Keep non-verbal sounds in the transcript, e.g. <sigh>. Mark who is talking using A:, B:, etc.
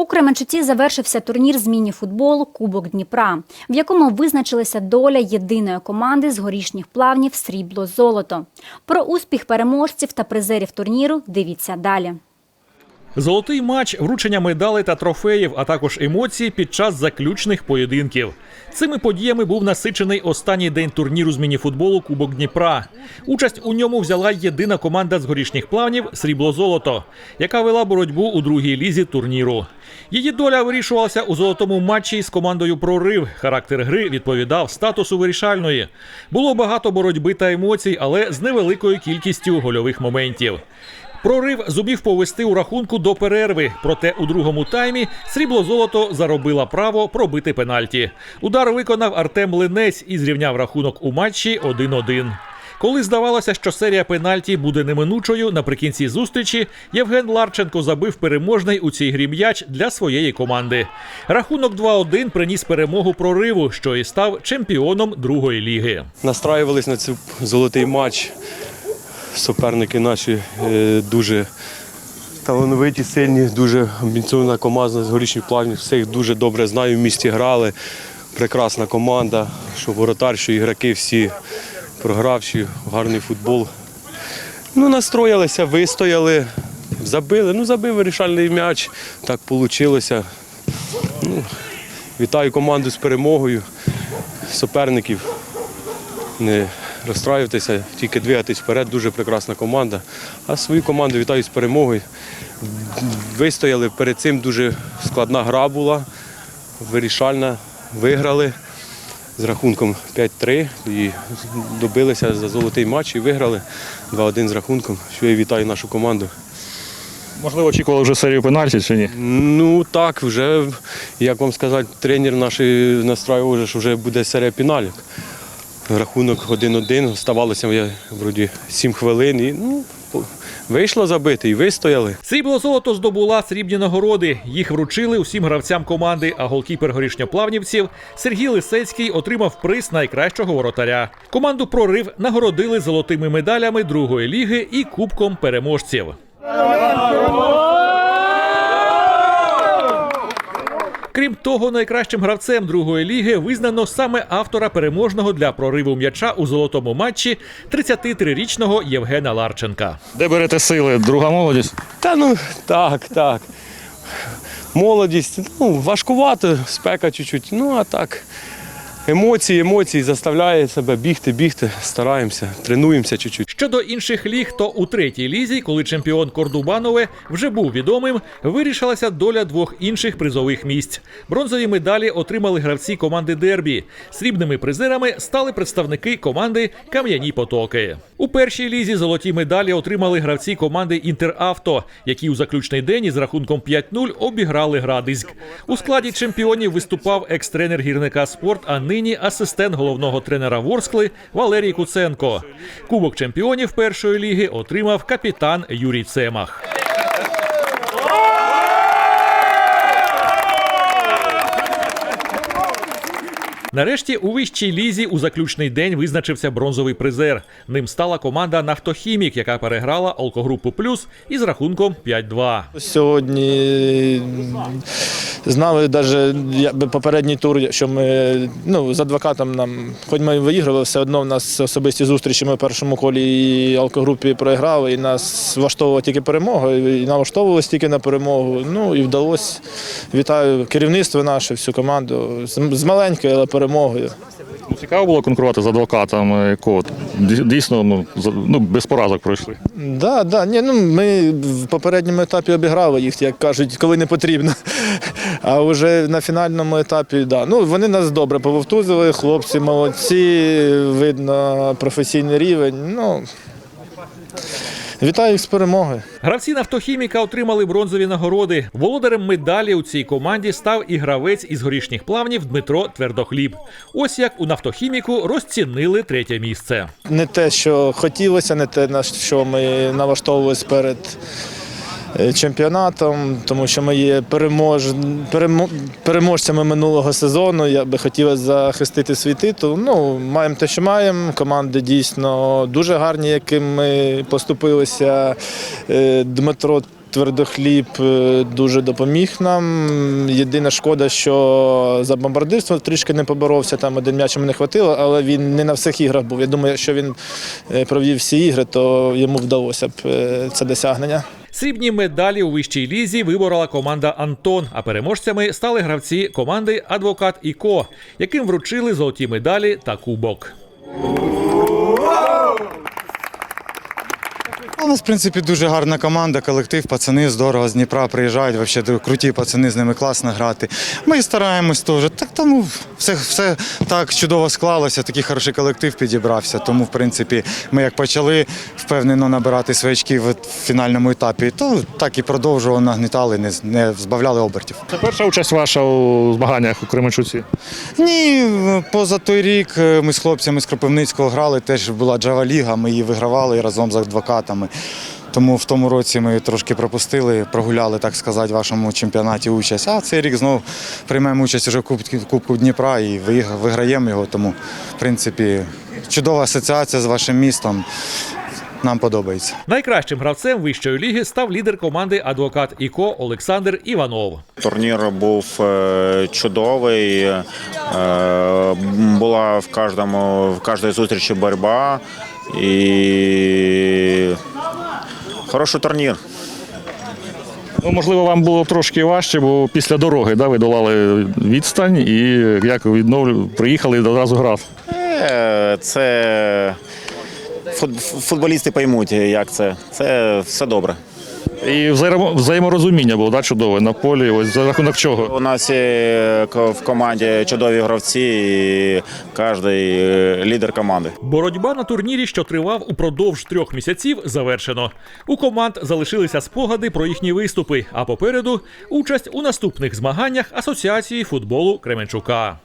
A: У Кременчуці завершився турнір з міні-футболу Кубок Дніпра, в якому визначилася доля єдиної команди з горішніх плавнів Срібло-Золото. Про успіх переможців та призерів турніру дивіться далі.
B: Золотий матч, вручення медалей та трофеїв, а також емоції під час заключних поєдинків. Цими подіями був насичений останній день турніру з мініфутболу Кубок Дніпра. Участь у ньому взяла єдина команда з горішніх плавнів Срібло-Золото, яка вела боротьбу у другій лізі турніру. Її доля вирішувалася у золотому матчі з командою Прорив. Характер гри відповідав статусу вирішальної. Було багато боротьби та емоцій, але з невеликою кількістю гольових моментів. Прорив зумів повести у рахунку до перерви. Проте у другому таймі срібло золото заробила право пробити пенальті. Удар виконав Артем Линець і зрівняв рахунок у матчі 1-1. Коли здавалося, що серія пенальті буде неминучою, наприкінці зустрічі Євген Ларченко забив переможний у цій грі м'яч для своєї команди. Рахунок 2-1 приніс перемогу прориву, що і став чемпіоном другої ліги.
C: Настраювались на цей золотий матч. Суперники наші е, дуже талановиті, сильні, дуже амбіційна команда з горішніх плавнів. Все їх дуже добре знаю, в місті грали. Прекрасна команда, що воротар, що ігроки всі програвші, гарний футбол. Ну, настроїлися, вистояли, забили. Ну, забив вирішальний м'яч. Так вийшло. Ну, вітаю команду з перемогою, суперників розстраюватися, тільки двигатись вперед. Дуже прекрасна команда. А свою команду вітаю з перемогою. Вистояли перед цим дуже складна гра була, вирішальна. Виграли з рахунком 5-3 і добилися за золотий матч і виграли 2-1 з рахунком. Що я вітаю нашу команду.
D: Можливо, очікували вже серію пенальті чи ні?
C: Ну так, вже, як вам сказати, тренер наш настраював, що вже буде серія піналів. Рахунок 1-1, ставалося вроді 7 хвилин і ну, вийшло забити і вистояли.
B: Срібло золото здобула срібні нагороди. Їх вручили усім гравцям команди. А голкіпер горішньоплавнівців Сергій Лисецький отримав приз найкращого воротаря. Команду прорив нагородили золотими медалями другої ліги і кубком переможців. Крім того, найкращим гравцем другої ліги визнано саме автора переможного для прориву м'яча у золотому матчі 33-річного Євгена Ларченка.
D: Де берете сили? Друга молодість?
C: Та ну так, так. Молодість, ну, важкувато, спека чуть-чуть. Ну а так. Емоції, емоції заставляє себе бігти, бігти, стараємося, тренуємося чуть-чуть.
B: Щодо інших ліг, то у третій лізі, коли чемпіон Кордубанове вже був відомим, вирішилася доля двох інших призових місць. Бронзові медалі отримали гравці команди Дербі. Срібними призерами стали представники команди Кам'яні Потоки. У першій лізі золоті медалі отримали гравці команди Інтеравто, які у заключний день із рахунком 5-0 обіграли Градиськ. У складі чемпіонів виступав екс-тренер гірника спорт, а нині асистент головного тренера Ворскли Валерій Куценко. Кубок чемпіонів першої ліги отримав капітан Юрій Цемах. Нарешті у вищій лізі у заключний день визначився бронзовий призер. Ним стала команда Нафтохімік, яка переграла Алкогрупу Плюс із рахунком 5-2.
E: Сьогодні знали навіть попередній тур, що ми ну, з адвокатом нам, хоч ми виіграли, все одно в нас особисті зустрічі. Ми в першому колі і алкогрупі проіграли, і нас влаштовувала тільки перемога, і налаштовувалися тільки на перемогу. Ну і вдалося. Вітаю керівництво наше, всю команду з, маленькою, але перемогою.
D: Ну, Цікаво було конкурувати з адвокатом, е, якого дійсно ну, ну, без поразок пройшли.
E: Да, да. Ні, ну, ми в попередньому етапі обіграли їх, як кажуть, коли не потрібно. <laughs> А вже на фінальному етапі, да. Ну, вони нас добре пововтузили, хлопці молодці, видно професійний рівень. Ну, вітаю їх з перемоги.
B: Гравці нафтохіміка отримали бронзові нагороди. Володарем медалі у цій команді став і гравець із горішніх плавнів Дмитро Твердохліб. Ось як у нафтохіміку розцінили третє місце.
E: Не те, що хотілося, не те, на що ми налаштовувалися перед чемпіонатом, тому що ми є перемож... перемо- переможцями минулого сезону. Я би хотів захистити свій титул. Ну, маємо те, що маємо. Команди дійсно дуже гарні, яким ми поступилися. Е, Дмитро Твердохліб е, дуже допоміг нам. Єдина шкода, що за бомбардирство трішки не поборовся, там один м'яч не хватило, але він не на всіх іграх був. Я думаю, якщо він е, провів всі ігри, то йому вдалося б е, це досягнення.
B: Срібні медалі у вищій лізі виборола команда Антон. А переможцями стали гравці команди Адвокат і Ко, яким вручили золоті медалі та кубок.
F: У нас, в принципі, дуже гарна команда, колектив, пацани здорово з Дніпра приїжджають, вообще круті пацани, з ними класно грати. Ми стараємось теж. Так тому все, все так чудово склалося, такий хороший колектив підібрався. Тому, в принципі, ми як почали впевнено набирати свої очки в фінальному етапі, то так і продовжували, нагнітали, не, не збавляли обертів.
D: Це перша участь ваша у змаганнях у Кременчуці.
F: Ні, поза той рік е, ми з хлопцями з Кропивницького грали, теж була Джава Ліга, ми її вигравали разом з адвокатами. Тому в тому році ми трошки пропустили, прогуляли, так сказати, в вашому чемпіонаті участь. А цей рік знов приймемо участь уже в Кубку, Кубку Дніпра і виграємо його. Тому, в принципі, чудова асоціація з вашим містом. Нам подобається.
B: Найкращим гравцем вищої ліги став лідер команди Адвокат і Ко Олександр Іванов.
G: Турнір був е, чудовий. е, Була в кожному в кожній зустрічі боротьба і хороший турнір.
D: Ну, можливо, вам було трошки важче, бо після дороги да, ви долали відстань і як відновлю, приїхали і одразу грав.
G: Е, Це футболісти поймуть, як це. Це все добре.
D: І взаємо- взаєморозуміння було да, чудове на полі. Ось за рахунок чого.
G: У нас є в команді чудові гравці, і кожен е, лідер команди.
B: Боротьба на турнірі, що тривав упродовж трьох місяців, завершено. У команд залишилися спогади про їхні виступи, а попереду участь у наступних змаганнях Асоціації футболу Кременчука.